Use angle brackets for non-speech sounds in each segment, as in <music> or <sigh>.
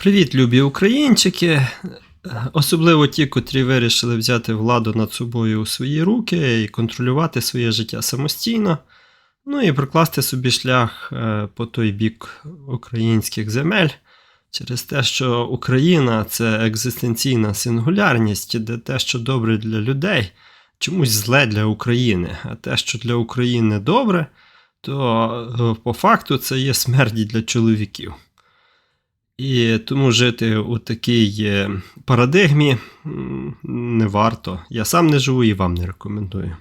Привіт, любі українчики! Особливо ті, котрі вирішили взяти владу над собою у свої руки і контролювати своє життя самостійно. Ну і прокласти собі шлях е, по той бік українських земель через те, що Україна це екзистенційна сингулярність, де те, що добре для людей, чомусь зле для України. А те, що для України добре, то е, по факту це є смерть для чоловіків. І тому жити у такій е, парадигмі не варто. Я сам не живу і вам не рекомендую.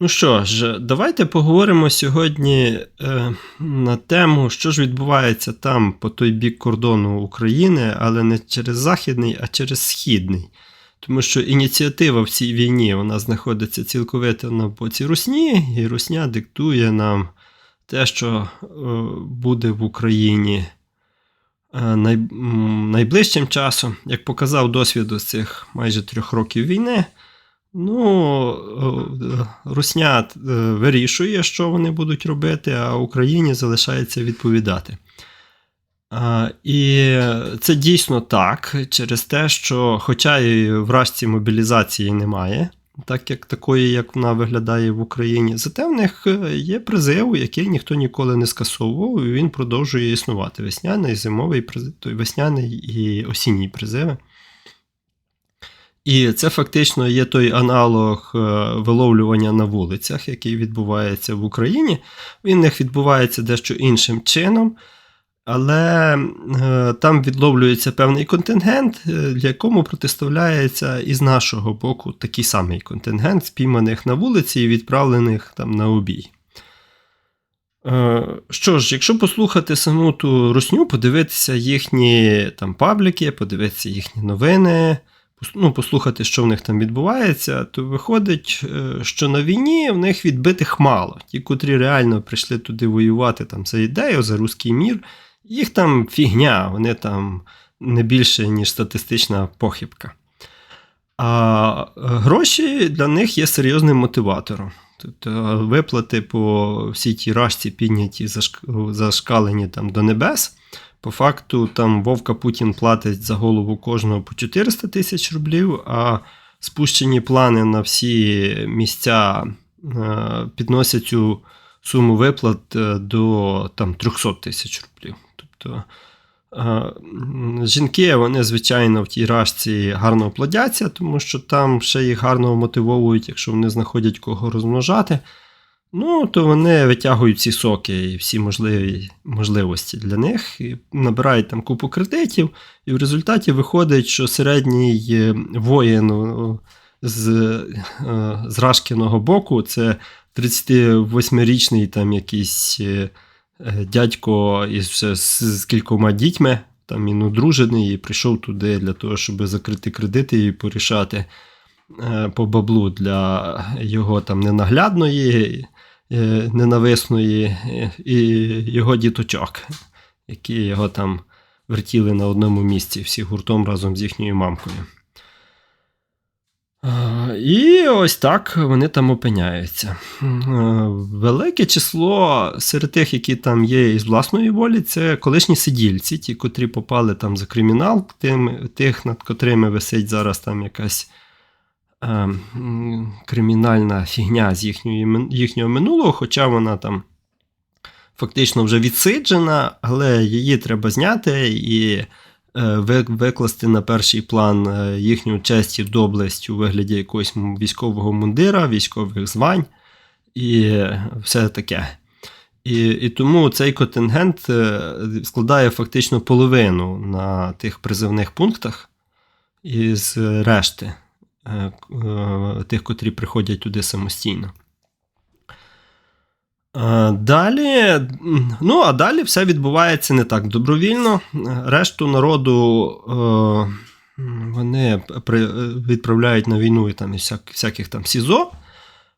Ну що ж, давайте поговоримо сьогодні е, на тему, що ж відбувається там по той бік кордону України, але не через Західний, а через Східний. Тому що ініціатива в цій війні вона знаходиться цілковито на боці Русні, і Русня диктує нам те, що е, буде в Україні найближчим часом. Як показав досвід з цих майже трьох років війни, ну, е, Русня е, вирішує, що вони будуть робити, а Україні залишається відповідати. І це дійсно так, через те, що, хоча і вражці мобілізації немає, так як такої, як вона виглядає в Україні, зате в них е, є призив, який ніхто ніколи не скасовував, і він продовжує існувати. Весняний, зимовий призив, весняний і осінній призиви. І це фактично є той аналог е, виловлювання на вулицях, який відбувається в Україні. Він них відбувається дещо іншим чином. Але е, там відловлюється певний контингент, е, для якому протиставляється із нашого боку такий самий контингент, спійманих на вулиці і відправлених там на обій. Е, що ж, якщо послухати саму ту русню, подивитися їхні там пабліки, подивитися їхні новини, ну, послухати, що в них там відбувається, то виходить, е, що на війні в них відбитих мало. Ті, котрі реально прийшли туди воювати там, за ідею, за руський мір, їх там фігня, вони там не більше, ніж статистична похибка. А е, гроші для них є серйозним мотиватором. Тобто виплати по всій тій рашці підняті, зашкалені там до небес. По факту, там Вовка Путін платить за голову кожного по 400 тисяч рублів, а спущені плани на всі місця е, підносять цю суму виплат е, до там, 300 тисяч рублів. Тобто е, жінки, вони, звичайно, в тій рашці гарно плодяться, тому що там ще їх гарно мотивовують, якщо вони знаходять кого розмножати. Ну, то вони витягують всі соки і всі можливі можливості для них, і набирають там купу кредитів, і в результаті виходить, що середній е, воїн з, е, з Рашкіного боку це 38-річний там якийсь дядько із з, кількома дітьми, там він одружений, і прийшов туди для того, щоб закрити кредити і порішати е, по баблу для його там ненаглядної, е, ненависної е, і його діточок, які його там вертіли на одному місці, всі гуртом разом з їхньою мамкою. А, І ось так вони там опиняються. Е, Велике число серед тих, які там є із власної волі, це колишні сидільці, ті, котрі попали там за кримінал, тих, над котрими висить зараз там якась е, кримінальна фігня з їхньої, їхнього минулого, хоча вона там фактично вже відсиджена, але її треба зняти і е, викласти на перший план е, їхню честь і доблесть у вигляді якогось військового мундира, військових звань і е, все таке. І, і тому цей контингент е, складає фактично половину на тих призивних пунктах із решти е, е, тих, котрі приходять туди самостійно. Е, Далі, ну а далі все відбувається не так добровільно. Решту народу е, вони відправляють на війну і там всяких там СІЗО.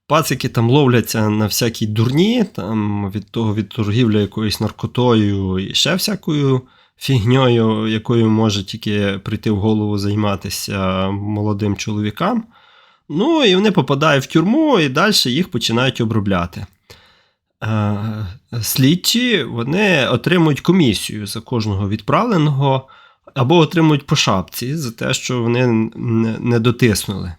Пацики там ловляться на всякі дурні, там від того від торгівлі якоюсь наркотою і ще всякою фігньою, якою може тільки прийти в голову займатися молодим чоловікам. Ну і вони попадають в тюрму, і далі їх починають обробляти. Е, слідчі вони отримують комісію за кожного відправленого або отримують по шапці за те, що вони не дотиснули.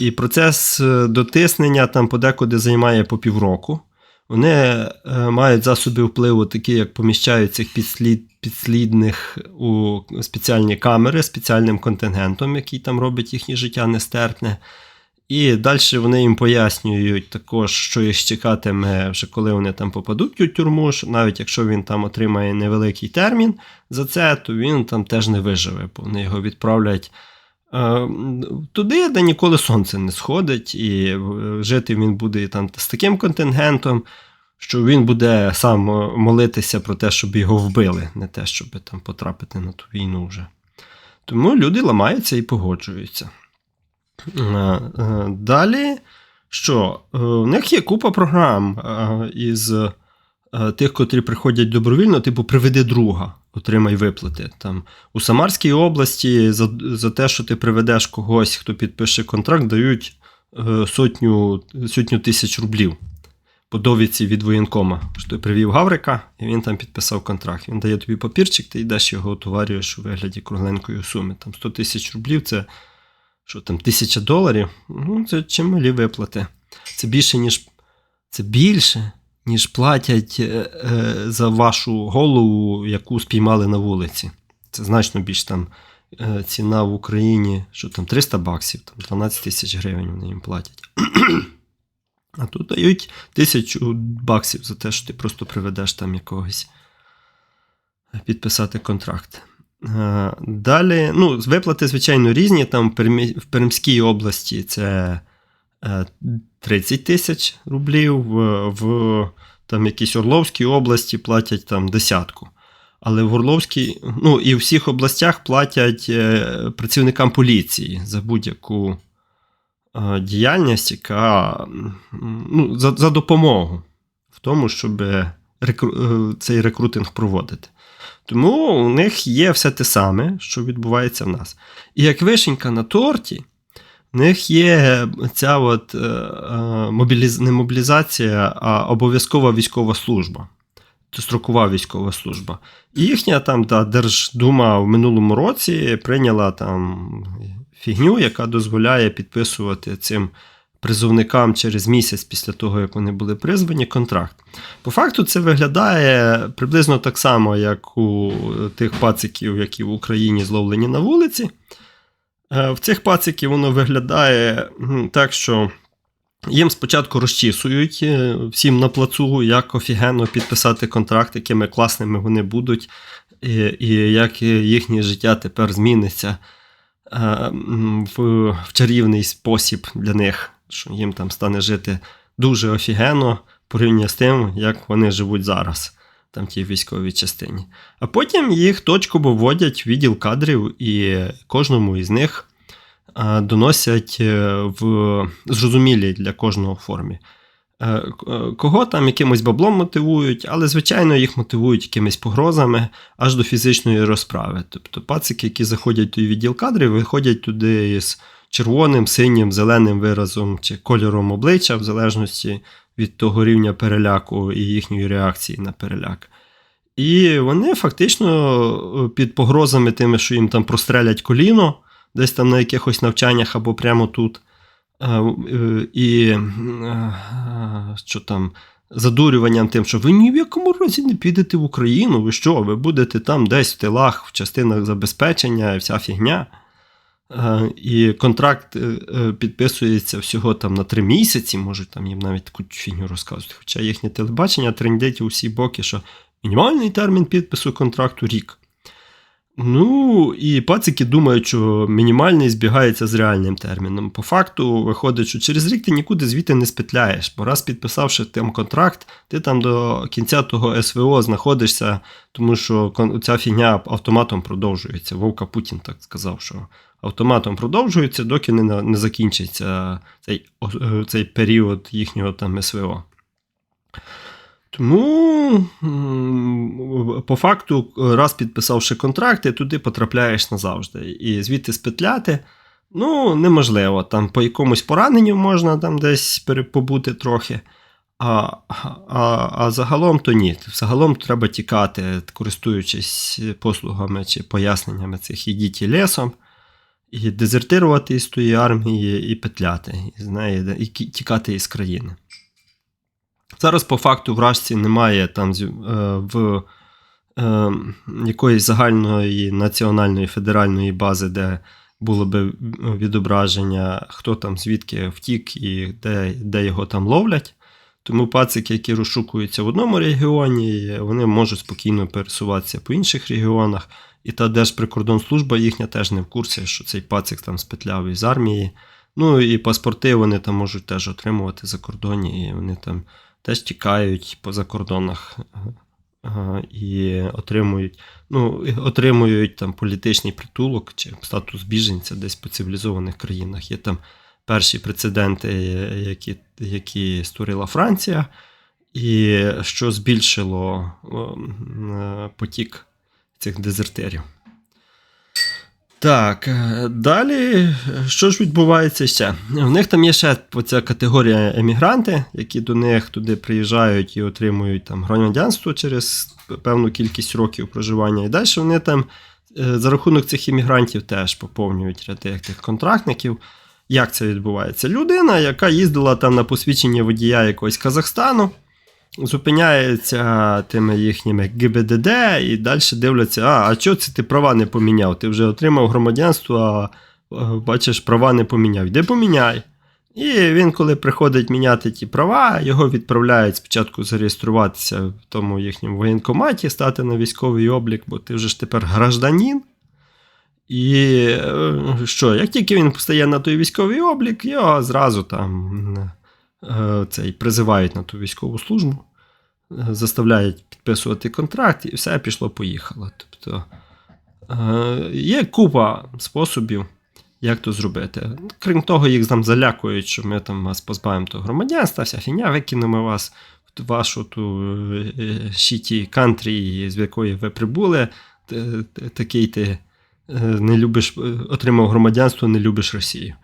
І процес е, дотиснення там подекуди займає по півроку. Вони е, мають засоби впливу, такі як поміщають цих підслід, підслідних у спеціальні камери спеціальним контингентом, який там робить їхнє життя нестерпне. І далі вони їм пояснюють також, що їх чекатиме, вже коли вони там попадуть у тюрму, що навіть якщо він там отримає невеликий термін за це, то він там теж не виживе, бо вони його відправлять е, туди, де ніколи сонце не сходить, і е, жити він буде там з таким контингентом, що він буде сам е, молитися про те, щоб його вбили, не те, щоб там потрапити на ту війну вже. Тому люди ламаються і погоджуються. Е, е, Далі, що? Е, У них є купа програм із тих, котрі приходять добровільно, типу приведи друга, отримай виплати. Там, у Самарській області за, за те, що ти приведеш когось, хто підпише контракт, дають сотню, сотню тисяч рублів по довідці від воєнкома. Що ти привів Гаврика, і він там підписав контракт. Він дає тобі папірчик, ти йдеш його отоварюєш у вигляді кругленької суми. Там 100 тисяч рублів це що там, тисяча доларів. Ну, це чималі виплати. Це більше, ніж це більше, ніж платять е, е, за вашу голову, яку спіймали на вулиці. Це значно більш там е, ціна в Україні, що там 300 баксів, там 12 тисяч гривень вони їм платять. <clears throat> А тут дають тисячу баксів за те, що ти просто приведеш там якогось підписати контракт. Е, Далі, ну, виплати, звичайно, різні. Там в Пермській області це е, 30 тисяч рублів, в, там якійсь Орловській області платять там десятку. Але в Орловській, ну і в всіх областях платять е, працівникам поліції за будь-яку е, діяльність, яка ну, за, за допомогу в тому, щоб рекру, е, цей рекрутинг проводити. Тому у них є все те саме, що відбувається в нас. І як вишенька на торті, в них є ця от, е, е, мобіліз... не мобілізація, а обов'язкова військова служба. Строкова військова служба. І їхня там та Держдума в минулому році прийняла там фігню, яка дозволяє підписувати цим призовникам через місяць після того, як вони були призвані, контракт. По факту, це виглядає приблизно так само, як у тих пациків, які в Україні зловлені на вулиці. Е, В цих пациків воно виглядає так, що їм спочатку розчісують е, всім на плацу, як офігенно підписати контракт, якими класними вони будуть, і, і як їхнє життя тепер зміниться е, в, в чарівний спосіб для них, що їм там стане жити дуже офігенно порівняно з тим, як вони живуть зараз, там тій військовій частині. А потім їх точково вводять в відділ кадрів, і кожному із них доносять е, в зрозумілій для кожного формі. Е, е, Кого там якимось баблом мотивують, але, звичайно, їх мотивують якимись погрозами аж до фізичної розправи. Тобто пацики, які заходять той відділ кадрів, виходять туди із червоним, синім, зеленим виразом чи кольором обличчя, в залежності від того рівня переляку і їхньої реакції на переляк. І вони фактично е, під погрозами тими, що їм там прострелять коліно, десь там на якихось навчаннях або прямо тут. е, е, І що там, задурюванням тим, що ви ні в якому разі не підете в Україну, ви що, ви будете там десь в тилах, в частинах забезпечення і вся фігня. Е, І контракт е, е, підписується всього там на три місяці, можуть там їм навіть таку фігню розказувати. Хоча їхнє телебачення трендить у всі боки, що мінімальний термін підпису контракту рік. Ну, і пацики думають, що мінімальний збігається з реальним терміном. По факту виходить, що через рік ти нікуди звідти не спетляєш, бо раз підписавши там контракт, ти там до кінця того СВО знаходишся, тому що ця фігня автоматом продовжується. Вовка Путін так сказав, що автоматом продовжується, доки не, не закінчиться цей, е, цей період їхнього там СВО. Тому, по факту, раз підписавши контракт, ти туди потрапляєш назавжди. І звідти спетляти ну, неможливо. Там по якомусь пораненню можна там десь побути трохи. А, а, а загалом то ні. Загалом треба тікати, користуючись послугами чи поясненнями цих ідіть лісом, і дезертирувати із тої армії, і петляти, і, з неї, і тікати із країни. Зараз, по факту, в Рашці немає там е, в е, якоїсь загальної національної федеральної бази, де було би відображення, хто там звідки втік і де, де його там ловлять. Тому пацики, які розшукуються в одному регіоні, вони можуть спокійно пересуватися по інших регіонах. І та Держприкордонслужба їхня теж не в курсі, що цей пацик там спетляв із армії. Ну і паспорти вони там можуть теж отримувати за кордоні, і вони там теж тікають по закордонах і отримують, ну, отримують там політичний притулок чи статус біженця десь по цивілізованих країнах. Є там перші прецеденти, які, які створила Франція, і що збільшило е, потік цих дезертирів. Так, е, далі, що ж відбувається ще? В них там є ще ця категорія емігранти, які до них туди приїжджають і отримують там громадянство через певну кількість років проживання. І далі вони там е, за рахунок цих іммігрантів теж поповнюють ряди тих контрактників. Як це відбувається? Людина, яка їздила там на посвідчення водія якогось Казахстану, зупиняється тими їхніми ГБДД і далі дивляться, а, а чого це ти права не поміняв? Ти вже отримав громадянство, а бачиш, права не поміняв. Де поміняй? І він, коли приходить міняти ті права, його відправляють спочатку зареєструватися в тому їхньому воєнкоматі, стати на військовий облік, бо ти вже ж тепер гражданин. І е, що, як тільки він стає на той військовий облік, його зразу там цей, призивають на ту військову службу, е, заставляють підписувати контракт, і все пішло-поїхало. Тобто е, є купа способів, як то зробити. Крім того, їх там залякують, що ми там вас позбавимо того громадянства, вся фіня, викинемо вас в вашу ту е, щиті кантрі, з якої ви прибули, такий ти е, не любиш, е, отримав громадянство, не любиш Росію.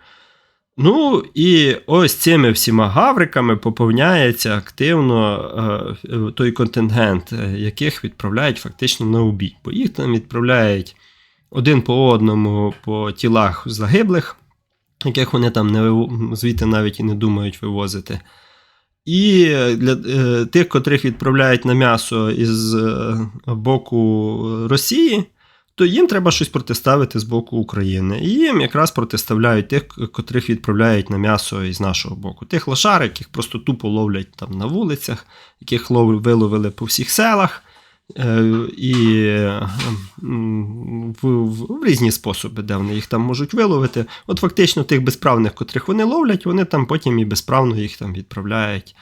Ну і ось цими всіма гавриками поповняється активно е, е, той контингент, е, яких відправляють фактично на убій. Бо їх там відправляють один по одному по тілах загиблих, яких вони там не звідти навіть і не думають вивозити. І для е, тих, котрих відправляють на м'ясо із е, боку Росії, то їм треба щось протиставити з боку України. І їм якраз протиставляють тих, котрих відправляють на м'ясо із нашого боку. Тих лошар, яких просто тупо ловлять там на вулицях, яких виловили по всіх селах. е, І е, в, в, різні способи, де вони їх там можуть виловити. От фактично тих безправних, котрих вони ловлять, вони там потім і безправно їх там відправляють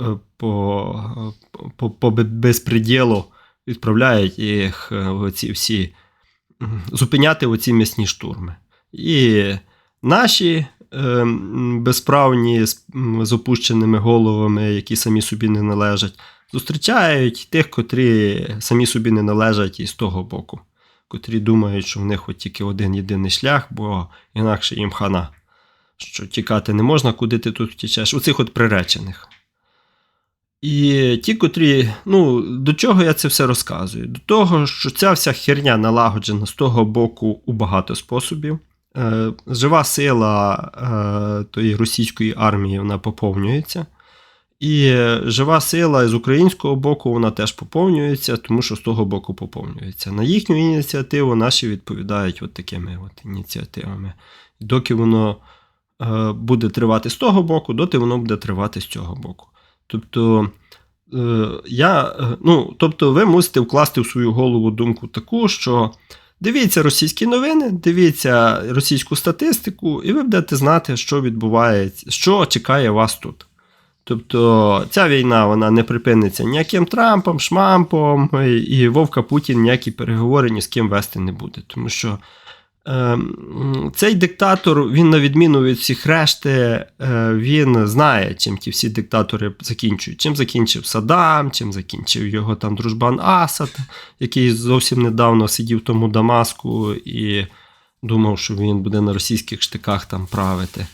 е, по, по, по безпреділу, відправляють їх в оці всі зупиняти оці м'ясні штурми. І наші е, безправні з, опущеними головами, які самі собі не належать, зустрічають тих, котрі самі собі не належать і з того боку, котрі думають, що в них от тільки один єдиний шлях, бо інакше їм хана. Що тікати не можна, куди ти тут втічеш. Оцих от приречених. І ті, котрі, ну, до чого я це все розказую? До того, що ця вся херня налагоджена з того боку у багато способів. Е, жива сила е, тої російської армії вона поповнюється. І жива сила з українського боку вона теж поповнюється, тому що з того боку поповнюється. На їхню ініціативу наші відповідають от такими от ініціативами. Доки воно е, буде тривати з того боку, доти воно буде тривати з цього боку. Тобто, е, я, е, ну, тобто ви мусите вкласти в свою голову думку таку, що дивіться російські новини, дивіться російську статистику, і ви будете знати, що відбувається, що чекає вас тут. Тобто ця війна вона не припиниться ніяким Трампом, Шмампом, і, Вовка Путін ніякі переговори ні з ким вести не буде. Тому що цей диктатор, він, на відміну від всіх решти, е, він знає, чим ті всі диктатори закінчують. Чим закінчив Саддам, чим закінчив його там дружбан Асад, який зовсім недавно сидів в тому Дамаску і думав, що він буде на російських штиках там правити.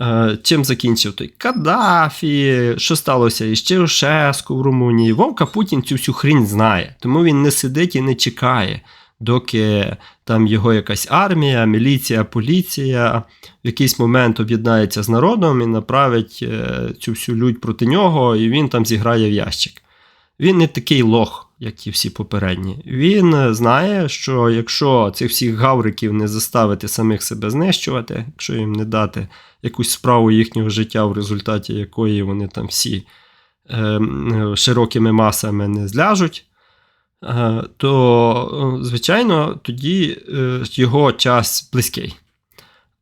Е, Чим закінчив той Каддафі, що сталося із Чеушеску в Румунії. Вовка Путін цю всю хрінь знає, тому він не сидить і не чекає, доки там його якась армія, міліція, поліція в якийсь момент об'єднається з народом і направить е, цю всю лють проти нього, і він там зіграє в ящик. Він не такий лох, як і всі попередні. Він знає, що якщо цих всіх гавриків не заставити самих себе знищувати, якщо їм не дати якусь справу їхнього життя, в результаті якої вони там всі е, широкими масами не зляжуть, то, е, звичайно, тоді е, його час близький.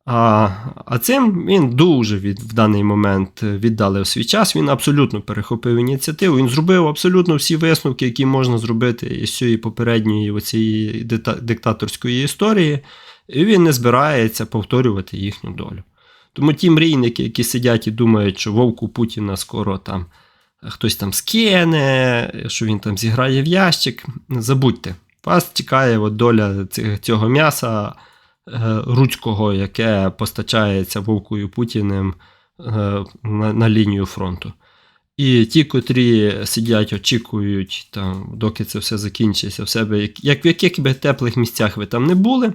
А, а цим він дуже від, в даний момент віддалив свій час. Він абсолютно перехопив ініціативу. Він зробив абсолютно всі висновки, які можна зробити із цієї попередньої оцієї диктаторської історії, і він не збирається повторювати їхню долю. Тому ті мрійники, які сидять і думають, що вовку Путіна скоро там хтось там скине, що він там зіграє в ящик, забудьте. Вас чекає от доля цього м'яса е, руцького, яке постачається вовкою Путіним е, на, лінію фронту. І ті, котрі сидять, очікують, там, доки це все закінчиться в себе, як, як в яких би теплих місцях ви там не були,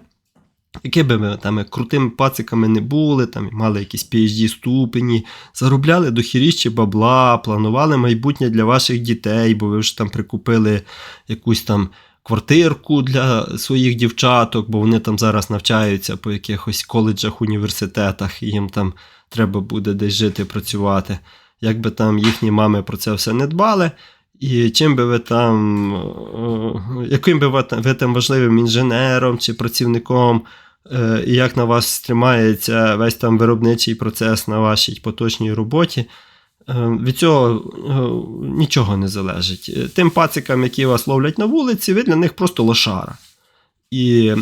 які би ви там крутими пациками не були, там мали якісь PhD ступені, заробляли дохіріще бабла, планували майбутнє для ваших дітей, бо ви вже там прикупили якусь там квартирку для своїх дівчаток, бо вони там зараз навчаються по якихось коледжах, університетах, і їм там треба буде десь жити, працювати. Якби там їхні мами про це все не дбали. І чим би ви там, е, яким би ви там, ви там важливим інженером чи працівником, е, і як на вас тримається весь там виробничий процес на вашій поточній роботі, е, від цього нічого не залежить. Тим пацикам, які вас ловлять на вулиці, ви для них просто лошара. І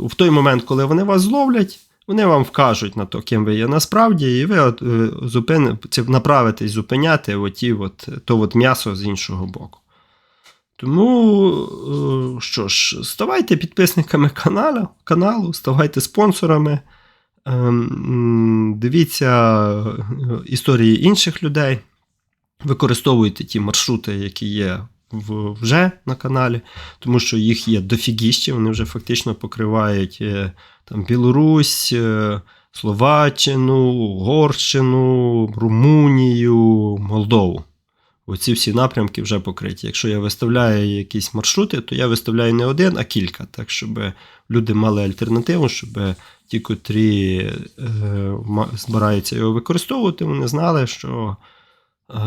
в той момент, коли вони вас зловлять, вони вам вкажуть на то, ким ви є насправді, і ви е, направитесь зупиняти оті от, то от м'ясо з іншого боку. Тому, е, що ж, ставайте підписниками каналу, каналу ставайте спонсорами, ем, дивіться е, історії інших людей, використовуйте ті маршрути, які є вже на каналі, тому що їх є дофігіще, вони вже фактично покривають е, там, Білорусь, е, Словаччину, Угорщину, Румунію, Молдову. Оці всі напрямки вже покриті. Якщо я виставляю якісь маршрути, то я виставляю не один, а кілька, так щоб люди мали альтернативу, щоб ті, котрі е, збираються його використовувати, вони знали, що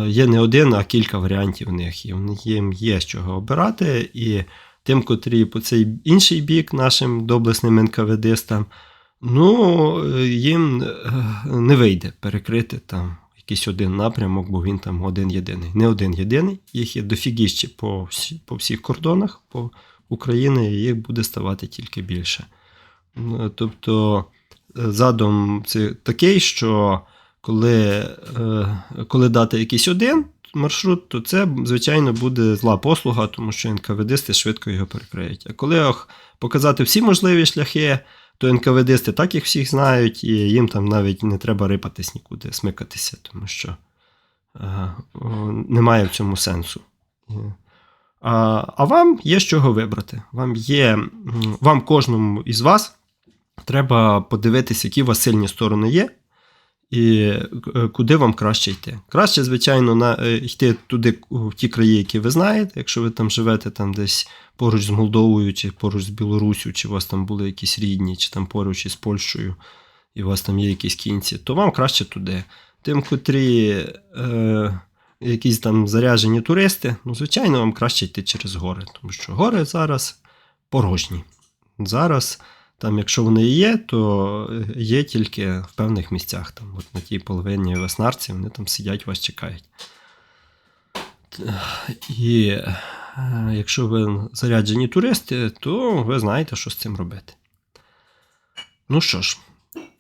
є не один, а кілька варіантів в них. І їм є з чого обирати. І тим, котрі по цей інший бік, нашим доблесним НКВДистам, ну, е, їм е, не вийде перекрити там якийсь один напрямок, бо він там один єдиний. Не один єдиний, їх є дофігіще по, всі, по всіх кордонах по України, і їх буде ставати тільки більше. Тобто е, задум це такий, що коли, е, коли дати якийсь один маршрут, то це, звичайно, буде зла послуга, тому що НКВДисти швидко його перекриють. А коли показати всі можливі шляхи, то НКВДисти так їх всіх знають, і їм там навіть не треба рипатись нікуди, смикатися, тому що е, немає в цьому сенсу. А, а вам є з чого вибрати. Вам є, вам кожному із вас треба подивитися, які у вас сильні сторони є, і е, куди вам краще йти. Краще, звичайно, на, е, йти туди, в ті краї, які ви знаєте. Якщо ви там живете там десь поруч з Молдовою, чи поруч з Білорусю, чи у вас там були якісь рідні, чи там поруч із Польщею, і у вас там є якісь кінці, то вам краще туди. Тим, котрі е, якісь там заряджені туристи, ну, звичайно, вам краще йти через гори, тому що гори зараз порожні. Зараз, там, якщо вони і є, то є тільки в певних місцях. Там, от на тій половині веснарці, вони там сидять, вас чекають. І е, якщо ви заряджені туристи, то ви знаєте, що з цим робити. Ну що ж,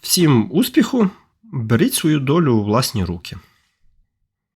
всім успіху, беріть свою долю у власні руки.